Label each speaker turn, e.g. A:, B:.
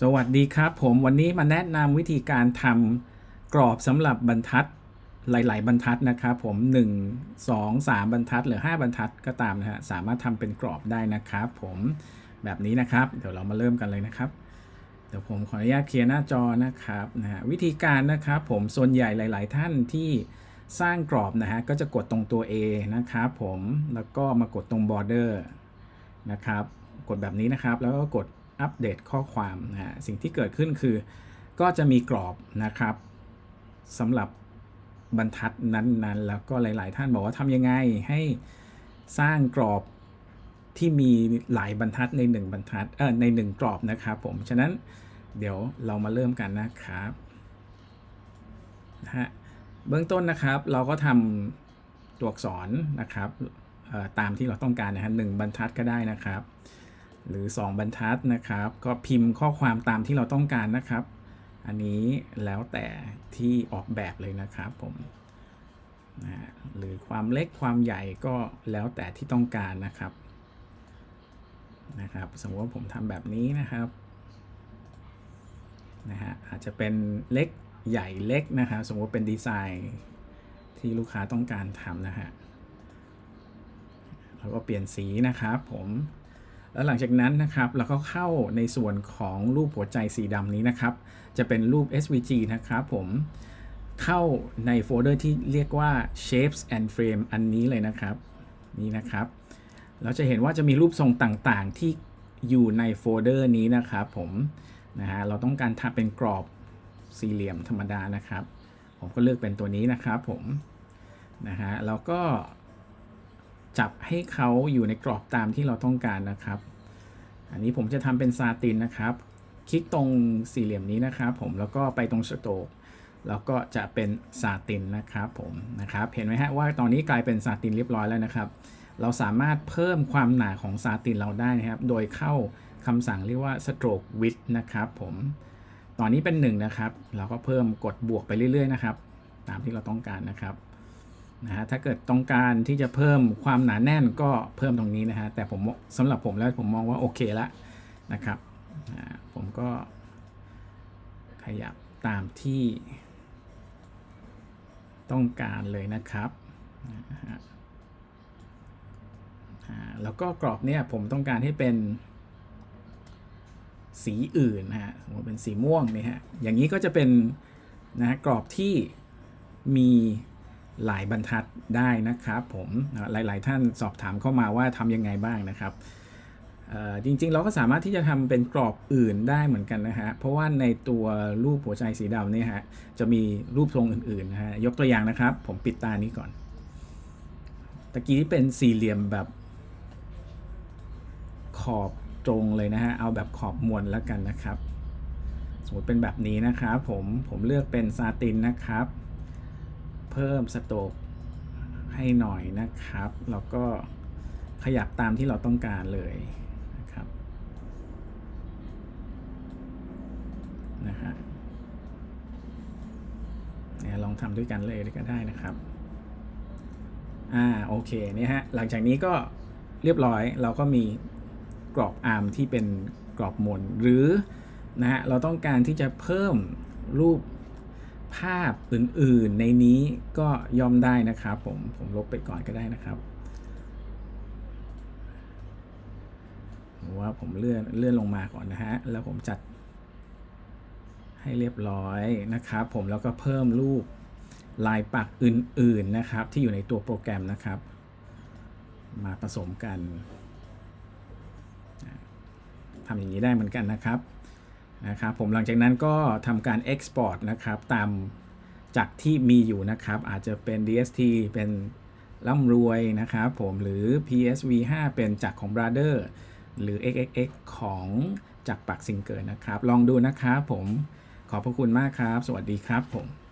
A: สวัสดีครับผมวันนี้มาแนะนำวิธีการทำกรอบสำหรับบรรทัดหลาย ๆ บรรทัดนะครับผม 1 2 3 บรรทัดหรือ 5 บรรทัดก็ตามนะฮะสามารถทำเป็นกรอบได้นะครับผมแบบนี้นะครับเดี๋ยวเรามาเริ่มกันเลยนะครับ เดี๋ยวผมขออนุญาตเคลียร์หน้าจอนะครับนะฮะวิธีการนะครับผมส่วนใหญ่หลาย ๆ ท่านที่สร้างกรอบนะฮะก็จะกดตรงตัว A นะครับผมแล้วก็มากดตรง border นะครับกดแบบนี้นะครับแล้วก็กด อัปเดตข้อความนะฮะสิ่งที่เกิดขึ้นคือ ก็จะมีกรอบนะครับสำหรับบรรทัดนั้นๆ แล้วก็หลาย ๆ ท่านบอกว่าทำยังไงให้สร้างกรอบที่มีหลายบรรทัดในหนึ่งบรรทัดเออในหนึ่งกรอบนะครับผม ฉะนั้นเดี๋ยวเรามาเริ่มกันนะครับนะฮะเบื้องต้นนะครับเราก็ทำตัวอักษรนะครับตามที่เราต้องการนะฮะหนึ่งบรรทัดก็ได้นะครับ หรือ 2 บรรทัดนะครับ ก็พิมพ์ข้อความตามที่เราต้องการนะครับ อันนี้แล้วแต่ที่ออกแบบเลยนะครับผมนะฮะหรือความเล็กความใหญ่ก็แล้วแต่ที่ต้องการนะครับนะครับ สมมติว่าผมทำแบบนี้นะครับนะฮะอาจจะเป็นเล็กใหญ่เล็กนะครับ สมมติเป็นดีไซน์ที่ลูกค้าต้องการทำนะฮะแล้วก็เปลี่ยนสีนะครับผม แล้วหลังจากนั้นนะครับเราก็เข้าในส่วนของรูปหัวใจสีดำนี้นะครับ จะเป็นรูป SVG นะครับผมเข้าในโฟลเดอร์ที่เรียกว่า shapes and frame อันนี้เลยนะครับนี่นะครับเราจะเห็นว่าจะมีรูปทรงต่างๆ ที่อยู่ในโฟลเดอร์นี้นะครับผมนะฮะเราต้องการทำเป็นกรอบสี่เหลี่ยมธรรมดานะครับ ผมก็เลือกเป็นตัวนี้นะครับผมนะฮะแล้วก็ จับให้เขาอยู่ในกรอบตามที่เราต้องการนะครับ อันนี้ผมจะทำเป็นซาตินนะครับ คลิกตรงสี่เหลี่ยมนี้นะครับ ผมแล้วก็ไปตรงสโตกแล้วก็จะเป็นซาตินนะครับผมนะครับเห็นไหมฮะว่าตอนนี้กลายเป็นซาตินเรียบร้อยแล้วนะครับ เราสามารถเพิ่มความหนาของซาตินเราได้นะครับ โดยเข้าคำสั่งเรียกว่า stroke width นะครับผมตอนนี้เป็น 1 นะครับ เราก็เพิ่มกดบวกไปเรื่อย ๆ นะครับ ตามที่เราต้องการนะครับ นะฮะถ้าเกิดต้องการที่จะเพิ่มความหนาแน่นก็เพิ่มตรงนี้นะฮะแต่ผมสำหรับผมแล้วผมมองว่าโอเคแล้วนะครับผมก็ขยับตามที่ต้องการเลยนะครับนะแล้วก็กรอบเนี่ยผมต้องการให้เป็นสีอื่นนะฮะสมมติเป็นสีม่วงนี่ฮะอย่างนี้ก็จะเป็นนะฮะกรอบที่มี หลายบรรทัดได้นะครับผมหลาย ๆ ท่านสอบถามเข้ามาว่าทำยังไงบ้างนะครับจริง ๆ เราก็สามารถที่จะทำเป็นกรอบอื่นได้เหมือนกันนะฮะเพราะว่าในตัวรูปหัวใจสีดำเนี่ยฮะจะมีรูปทรงอื่นๆนะฮะยกตัวอย่างนะครับ ผมปิดตานี้ก่อนตะกี้ที่เป็นสี่เหลี่ยมแบบขอบตรงเลยนะฮะเอาแบบขอบมวลแล้วกันนะครับ สมมติเป็นแบบนี้นะครับผมผมเลือกเป็นซาตินนะครับ เพิ่มสโตกให้หน่อยนะครับ แล้วก็ขยับตามที่เราต้องการเลยนะครับนะฮะลองทำด้วยกันเลยก็ได้นะครับอ่าโอเคเนี่ยฮะหลังจากนี้ก็เรียบร้อยเราก็มีกรอบอาร์มที่เป็นกรอบมนหรือนะฮะเราต้องการที่จะเพิ่มรูป ภาพอื่นๆ ในนี้ก็ย่อมได้นะครับผม ผมลบไปก่อนก็ได้นะครับว่าผมเลื่อนเลื่อนลงมาก่อนนะฮะ แล้วผมจัดให้เรียบร้อยนะครับผมแล้วก็เพิ่มรูปลายปักอื่นๆนะครับ ที่อยู่ในตัวโปรแกรมนะครับ มาผสมกันทำอย่างนี้ได้เหมือนกันนะครับ นะครับผมหลังจากนั้นก็ทำการ Export นะครับตามจากที่มีอยู่นะครับ อาจจะเป็น DST เป็นร่ำรวยนะครับผมหรือ PSV 5 เป็นจากของ Brother หรือ XXX ของจากปักซิงเกิลนะครับ ลองดูนะครับผมขอบพระคุณมากครับ สวัสดีครับผม